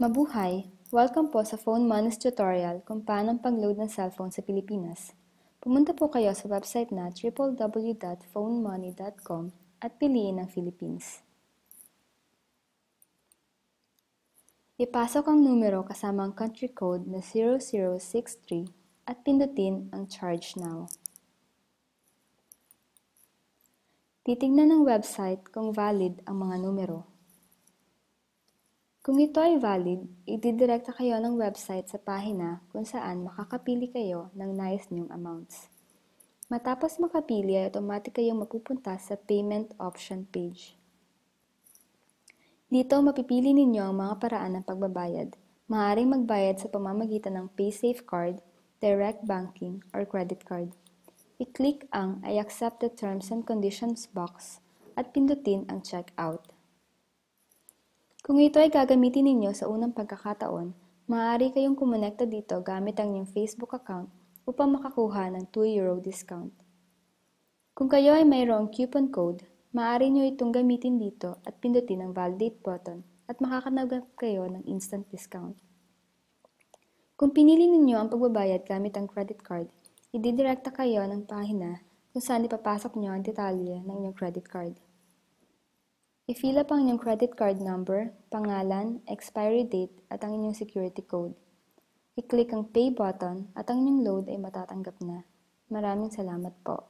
Mabuhay! Welcome po sa Phone Manus tutorial kung paano pag-load ng cellphone sa Pilipinas. Pumunta po kayo sa website na www.phonemoney.com at piliin ang Philippines. Ipasok ang numero kasama ang country code na 0063 at pindutin ang Charge Now. Titingnan ng website kung valid ang mga numero. Kung ito ay valid, ididirekta kayo ng website sa pahina kung saan makakapili kayo ng nais niyong amounts. Matapos makapili ay automatic kayong mapupunta sa payment option page. Dito mapipili ninyo ang mga paraan ng pagbabayad. Maaaring magbayad sa pamamagitan ng PaySafe card, direct banking, or credit card. I-click ang I accept the terms and conditions box at pindutin ang checkout. Kung ito ay gagamitin ninyo sa unang pagkakataon, maaari kayong kumonekta dito gamit ang inyong Facebook account upang makakuha ng 2 euro discount. Kung kayo ay mayroong coupon code, maaari nyo itong gamitin dito at pindutin ang validate button at makakanagap kayo ng instant discount. Kung pinili ninyo ang pagbabayad gamit ang credit card, ididirekta kayo ng pahina kung saan ipapasok nyo ang detalye ng inyong credit card. I-fill up ang inyong credit card number, pangalan, expiry date at ang inyong security code. I-click ang pay button at ang inyong load ay matatanggap na. Maraming salamat po.